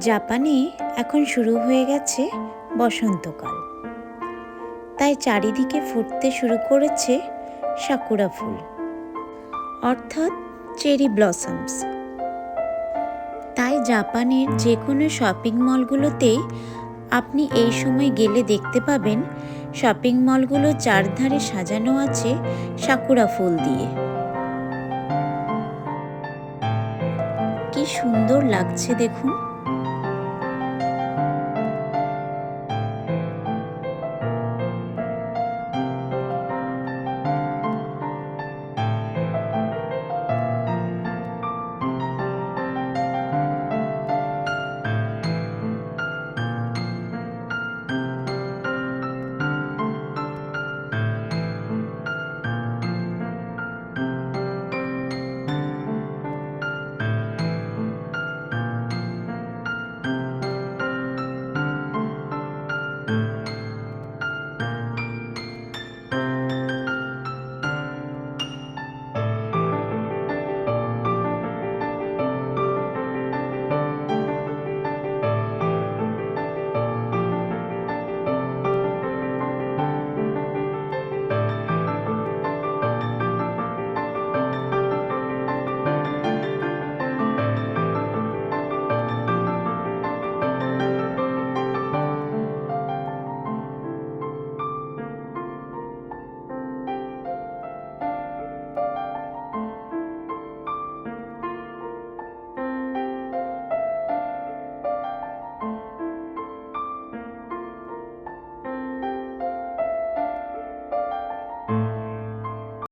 জাপানে এখন শুরু হয়ে গেছে বসন্তকাল। তাই চারিদিকে ফুটতে শুরু করেছে সাকুরা ফুল, অর্থাৎ চেরি ব্লসমস তাই জাপানের যে কোনো শপিং মলগুলোতেই আপনি এই সময় গেলে দেখতে পাবেন শপিং মলগুলো চারধারে সাজানো আছে সাকুরা ফুল দিয়ে। কি সুন্দর লাগছে দেখুন।